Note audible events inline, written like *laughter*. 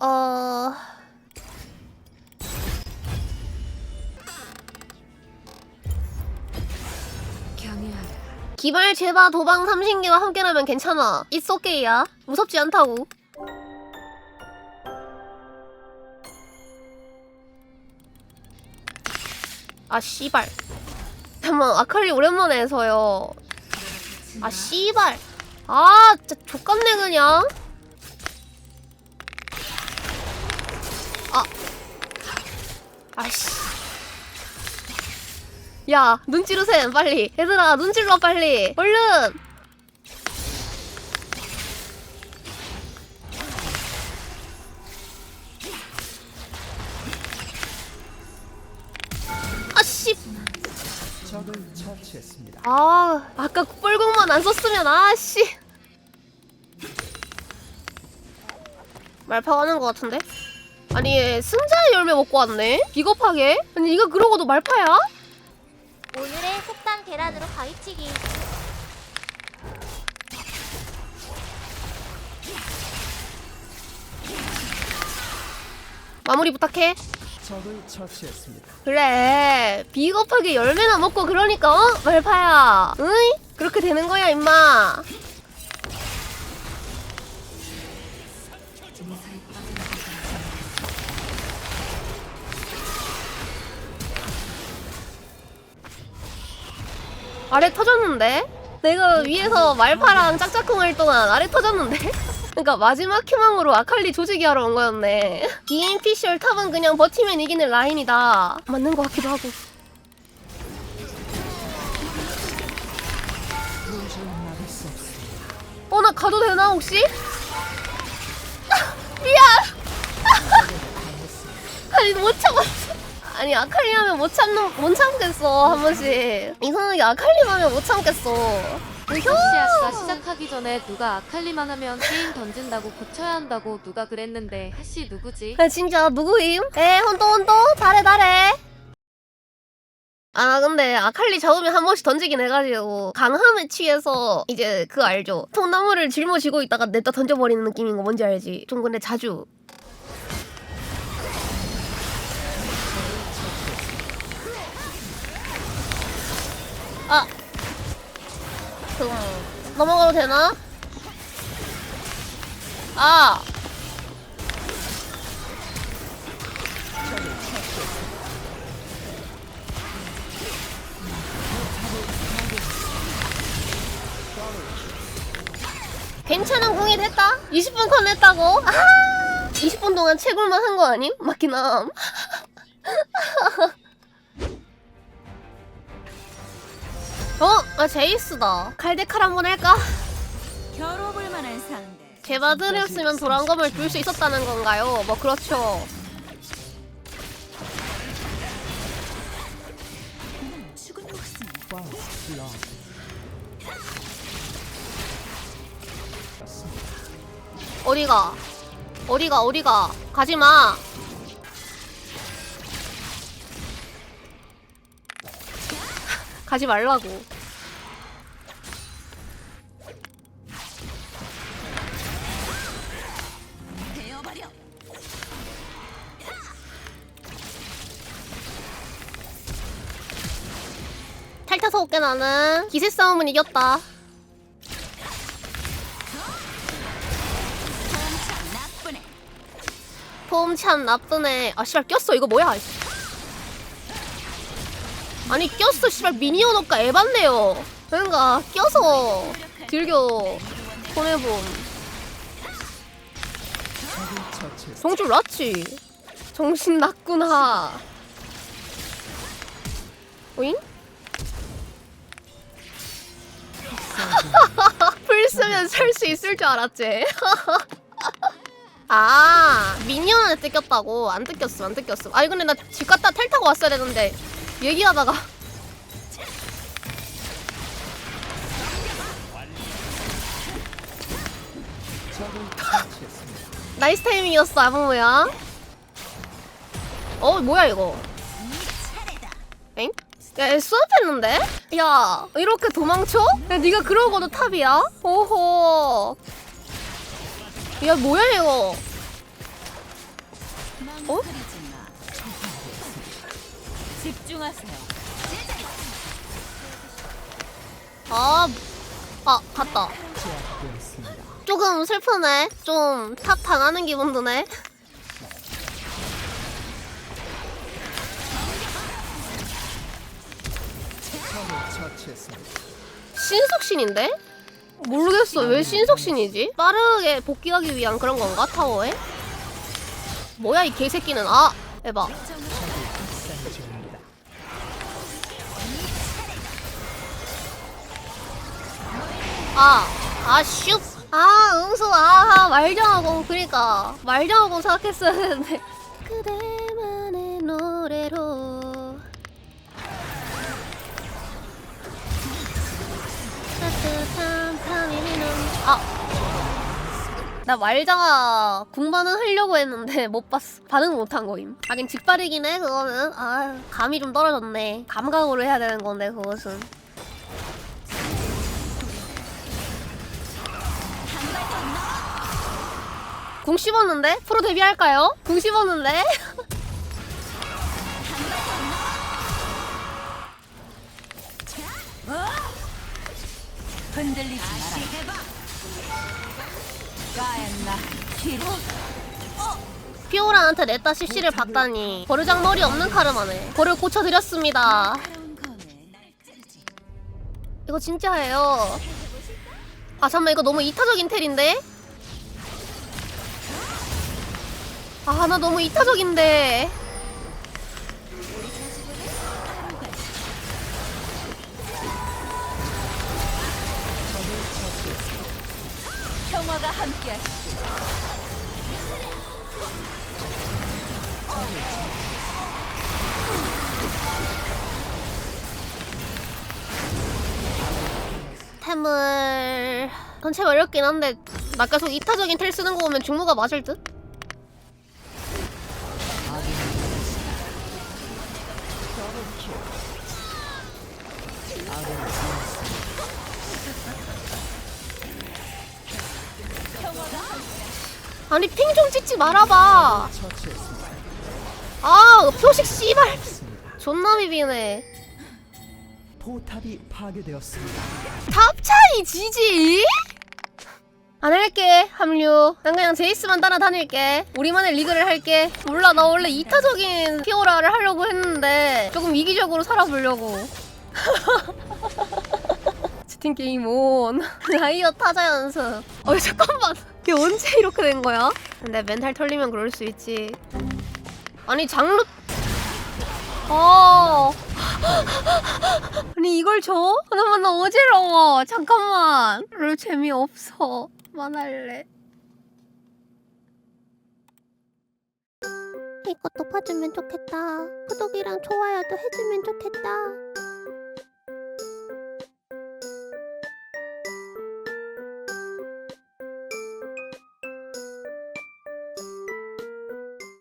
어... 기발 제바 도방 삼신기와 함께라면 괜찮아. It's okay야. 무섭지 않다고. 아 씨발. 잠깐만 아칼리 오랜만에 해서요. 아 씨발. 아 진짜 족같네 그냥. 아. 아씨. 야, 눈 찌르셈, 빨리. 얘들아, 눈 찔러, 빨리. 얼른! 아, 씨. 적을 처치했습니다. 아, 아까 뻘공만 안 썼으면, 아, 씨. 말파 가는 것 같은데? 아니, 얘 승자의 열매 먹고 왔네? 비겁하게? 아니, 이거 그러고도 말파야? 오늘의 속담 계란으로 가위치기. 마무리 부탁해. 적을 처치했습니다. 그래 비겁하게 열매나 먹고 그러니까 어? 말파야 응? 그렇게 되는 거야 임마 아래 터졌는데? 내가 위에서 말파랑 짝짝꿍 할 동안 아래 터졌는데? *laughs* 그러니까 마지막 희망으로 아칼리 조직이 하러 온 거였네 DMPCR 탑은 그냥 버티면 이기는 라인이다 맞는 거 같기도 하고. 어 나 가도 되나 혹시? *laughs* 미안 *laughs* 아니 못 참았어 아니 아칼리 하면 못 참는 못 참겠어 한 번씩. 이상하게 아칼리 하면 못 참겠어. 하시아가 시작하기 전에 누가 아칼리만 하면 게임 던진다고 고쳐야 한다고 누가 그랬는데 하시 누구지? 아 진짜 누구임? 에 혼도 혼도 잘해 잘해. 아 근데 아칼리 잡으면 한 번씩 던지긴 해가지고 강함에 취해서 이제 그 알죠? 통나무를 짊어지고 있다가 냈다 던져버리는 느낌인 거 뭔지 알지? 좀 근데 자주 음, 넘어가도 되나? 아 괜찮은 공이 됐다. 20분 컷 냈다고. 아! 20분 동안 채굴만 한 거 아님? 맞긴 함. *laughs* 어? 아 제이스다. 칼데칼 한번 할까? 겨뤄볼 만한 상대. 제바드렸으면 도란검을 줄 수 있었다는 건가요? 뭐 그렇죠. 죽은 목숨. 어디가? 어디가? 어디가? 가지 마. 가지 말라고. 탈타서 올게 나는. 기세 싸움은 이겼다. 참 나쁘네. 폼참 나쁘네. 아 씨발 꼈어. 이거 뭐야? 아니 꼈어. 씨발 미니언 옷가 에반네요. 그러니까 껴서 즐겨 보내봄. 정줄 났지. 정신 났구나. 오잉? *laughs* 풀 쓰면 살 수 있을 줄 알았지. *laughs* 아 미니언에 뜯겼다고 안 뜯겼어 안 뜯겼어. 아니 근데 나 집 갔다 텔 타고 왔어야 되는데 얘기하다가. *laughs* 나이스 타이밍이었어 아무모야. 어 뭐야 이거? 엥? 야, 수업했는데? 야, 이렇게 도망쳐? 야, 네가 그러고도 탑이야? 오호. 야, 뭐야 이거? 마. 집중하세요. 아, 아 갔다. 조금 슬프네. 좀 탑 당하는 기분 드네. 신속신인데? 모르겠어. 왜 신속신이지? 빠르게 복귀하기 위한 그런 건가? 타워에? 뭐야 이 개새끼는. 아! 에바. 아! 아 슉! 아 응수 아 말정하고 그니까. 말정하고 생각했어야 되는데. 그대만의 노래로. 따뜻한 밤이 넘 아! 나 말장아 궁반은 하려고 했는데 못 봤어. 반응 못한 거임. 하긴 직발이긴 해 그거는. 아 감이 좀 떨어졌네. 감각으로 해야 되는 건데 그것은 궁 씹었는데? 프로 데뷔할까요? 궁 씹었는데? 흔들리지 마라. 피오라한테 냈다 CC를 봤다니 버르장 머리 없는 카르마네 벌을 고쳐드렸습니다. 이거 진짜예요 아 잠깐만 이거 너무 이타적인 텔인데? 아 나 너무 이타적인데 평화가 함께하시길. 템을 전체 어렵긴 한데 나 계속 이타적인 텔 쓰는 거 보면 중무가 맞을 듯? 아니 핑 좀 찍지 말아봐. 아 표식 씨발 존나 비비네 포탑이 파괴되었습니다. 탑차이 지지? 안 할게 합류. 난 그냥 제이스만 따라다닐게. 우리만의 리그를 할게. 몰라 나 원래 이타적인 피오라를 하려고 했는데 조금 이기적으로 살아보려고. *laughs* 채팅 게임 온. *laughs* 라이어 타자 연습. 어 잠깐만. 걔 언제 이렇게 된 거야? 근데 멘탈 털리면 그럴 수 있지. 아니 장르 어 아니 이걸 줘? 잠깐만 나 어지러워. 잠깐만. 룰 재미없어. 그만할래. 이것도 봐주면 좋겠다. 구독이랑 좋아요도 해주면 좋겠다